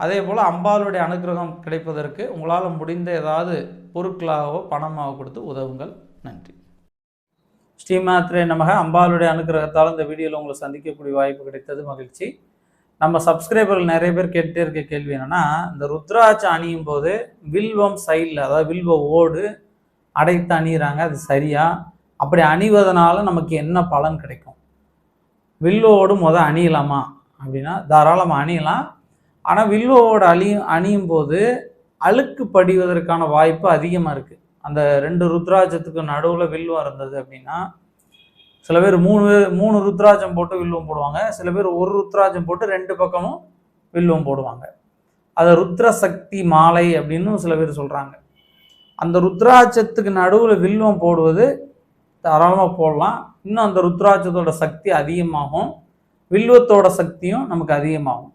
அதே போல் அம்பாளுடைய அனுகிரகம் கிடைப்பதற்கு உங்களால் முடிந்த ஏதாவது பொருட்களாகவோ பணமாகவோ கொடுத்து உதவுங்கள். நன்றி. ஸ்ரீமாத்ரே நமக. அம்பாளுடைய அனுகிரகத்தால் இந்த வீடியோவில் உங்களை சந்திக்கக்கூடிய வாய்ப்பு கிடைத்தது மகிழ்ச்சி. நம்ம சப்ஸ்கிரைபர்கள் நிறைய பேர் கேட்டே இருக்க கேள்வி என்னென்னா இந்த ருத்ராட்சி அணியும் போது வில்வம் சைடில் அதாவது வில்வ ஓடு அடைத்து அணியிறாங்க அது சரியா? அப்படி அணிவதனால நமக்கு என்ன பலன் கிடைக்கும்? வில்வோடு மொதல் அணியலாமா? அப்படின்னா தாராளமாக அணியலாம். ஆனால் வில்வோடு அழியும் அணியும் போது அழுக்கு படிவதற்கான வாய்ப்பு அதிகமாக இருக்குது அந்த ரெண்டு ருத்ராட்சத்துக்கு நடுவில் வில்வம் இருந்தது அப்படின்னா சில பேர் மூணு பேர் மூணு ருத்ராட்சம் போட்டு வில்வம் போடுவாங்க. சில பேர் ஒரு ருத்ராஜம் போட்டு ரெண்டு பக்கமும் வில்வம் போடுவாங்க. அதை ருத்ர சக்தி மாலை அப்படின்னு சில பேர் சொல்கிறாங்க அந்த ருத்ராட்சத்துக்கு நடுவில் வில்வம் போடுவது தாராளமாக போடலாம். இன்னும் அந்த ருத்ராட்சத்தோட சக்தி அதிகமாகும். வில்வத்தோட சக்தியும் நமக்கு அதிகமாகும்.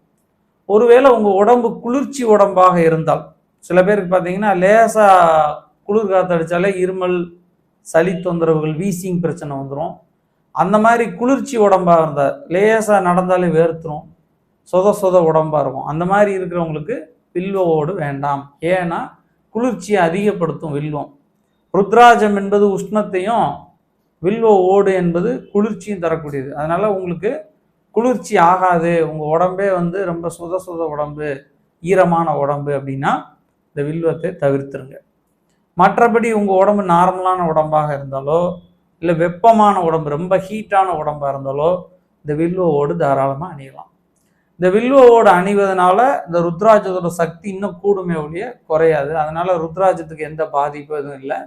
ஒருவேளை உங்கள் உடம்பு குளிர்ச்சி உடம்பாக இருந்தால் சில பேருக்கு பார்த்தீங்கன்னா லேசாக குளிர் காற்று அடித்தாலே இருமல் சளி தொந்தரவுகள் வீசிங் பிரச்சனை வந்துடும் அந்த மாதிரி குளிர்ச்சி உடம்பாக இருந்தால் லேசாக நடந்தாலே வேர்த்துரும் சொத சொத உடம்பாக இருக்கும். அந்த மாதிரி இருக்கிறவங்களுக்கு வில்வோடு வேண்டாம். ஏன்னா குளிர்ச்சியை அதிகப்படுத்தும் வில்வம். ருத்ராஜம் என்பது உஷ்ணத்தையும் வில்வ ஓடு என்பது குளிர்ச்சியும் தரக்கூடியது. அதனால் உங்களுக்கு குளிர்ச்சி ஆகாது. உங்கள் உடம்பே வந்து ரொம்ப சுத சுத உடம்பு ஈரமான உடம்பு அப்படின்னா இந்த வில்வத்தை தவிர்த்துருங்க. மற்றபடி உங்கள் உடம்பு நார்மலான உடம்பாக இருந்தாலோ இல்லை வெப்பமான உடம்பு ரொம்ப ஹீட்டான உடம்பாக இருந்தாலோ இந்த வில்வோடு தாராளமாக அணியலாம். இந்த வில்வோடு அணிவதனால இந்த ருத்ராஜத்தோட சக்தி இன்னும் கூடுமே ஒழிய குறையாது. அதனால் ருத்ராஜத்துக்கு எந்த பாதிப்பும் எதுவும் இல்லை.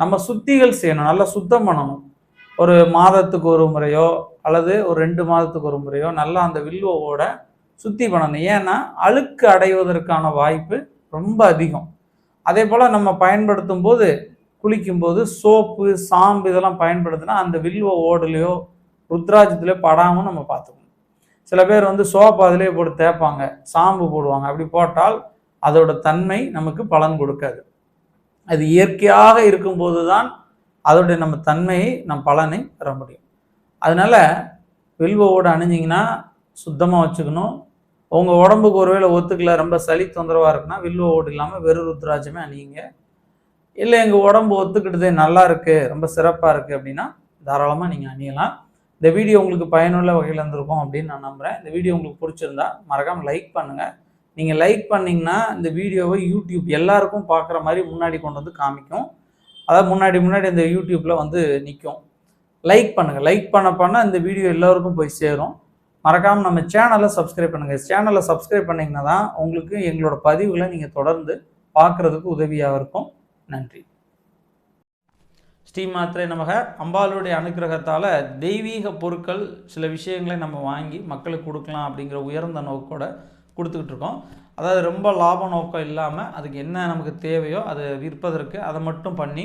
நம்ம சுத்திகள் செய்யணும். நல்லா சுத்தம் பண்ணணும். ஒரு மாதத்துக்கு ஒரு முறையோ அல்லது ஒரு ரெண்டு மாதத்துக்கு ஒரு முறையோ நல்லா அந்த வில்வோவோட சுத்தி பண்ணணும். ஏன்னா அழுக்கு அடைவதற்கான வாய்ப்பு ரொம்ப அதிகம். அதே போல் நம்ம பயன்படுத்தும் போது குளிக்கும்போது சோப்பு சாம்பு இதெல்லாம் பயன்படுத்தினா அந்த வில்வ ஓடுலையோ ருத்ராஜத்துலையோ படாமல் நம்ம பார்த்துக்கணும். சில பேர் வந்து சோப்பு அதிலே போட்டு தேய்ப்பாங்க சாம்பு போடுவாங்க. அப்படி போட்டால் அதோட தன்மை நமக்கு பலன் கொடுக்காது. அது இயற்கையாக இருக்கும்போது தான் அதோடைய நம்ம தன்மையை நம் பலனை பெற முடியும். அதனால் வில்வ ஓடு அணிஞ்சிங்கன்னா சுத்தமாக வச்சுக்கணும். உங்கள் உடம்புக்கு ஒருவேளை ஒத்துக்கல ரொம்ப சளி தொந்தரவாக இருக்குன்னா வில்வ ஓடு இல்லாமல் வெறும் ருத்ராஜமே அணியுங்க. இல்லை எங்கள் உடம்பு ஒத்துக்கிட்டதே நல்லா இருக்குது ரொம்ப சிறப்பாக இருக்குது அப்படின்னா தாராளமாக நீங்கள் அணியலாம். இந்த வீடியோ உங்களுக்கு பயனுள்ள வகையில் இருந்திருக்கும் அப்படின்னு நான் நம்புகிறேன் இந்த வீடியோ உங்களுக்கு பிடிச்சிருந்தா மறக்காமல் லைக் பண்ணுங்கள் நீங்கள் லைக் பண்ணிங்கன்னா இந்த வீடியோவை யூடியூப் எல்லாருக்கும் பார்க்குற மாதிரி முன்னாடி கொண்டு வந்து காமிக்கும். அதாவது முன்னாடி முன்னாடி இந்த யூடியூப்பில் வந்து நிற்கும் லைக் பண்ணுங்கள் லைக் பண்ண பண்ண இந்த வீடியோ எல்லோருக்கும் போய் சேரும். மறக்காமல் நம்ம சேனலை சப்ஸ்கிரைப் பண்ணுங்கள் சேனலை சப்ஸ்கிரைப் பண்ணிங்கன்னா தான் உங்களுக்கு எங்களோட பதிவுகளை நீங்கள் தொடர்ந்து பார்க்குறதுக்கு உதவியாக இருக்கும். நன்றி. ஸ்ரீ மாத்திரை நமக. அம்பாளுடைய அனுக்கிரகத்தால் தெய்வீக பொருட்கள் சில விஷயங்களை நம்ம வாங்கி மக்களுக்கு கொடுக்கலாம் அப்படிங்கிற உயர்ந்த நோக்கோட கொடுத்துக்கிட்டு இருக்கோம். அதாவது ரொம்ப லாப நோக்கம் இல்லாமல் அதுக்கு என்ன நமக்கு தேவையோ அதை விற்பதற்கு அதை மட்டும் பண்ணி